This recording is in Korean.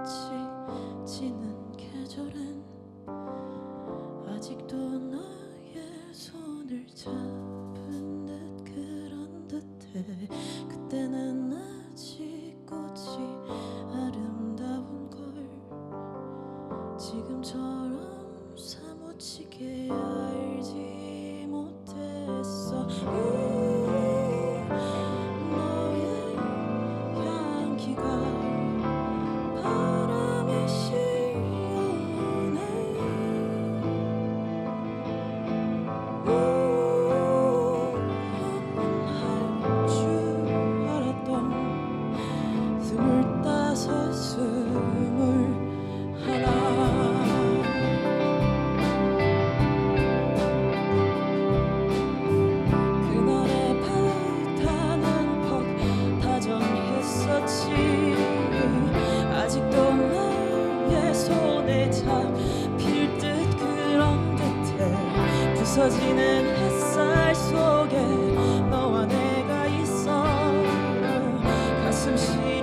꽃이 지는 계절엔 아직도 너의 손을 잡은 듯 그런 듯해. 그때는 너와 내가 있어. 가슴 심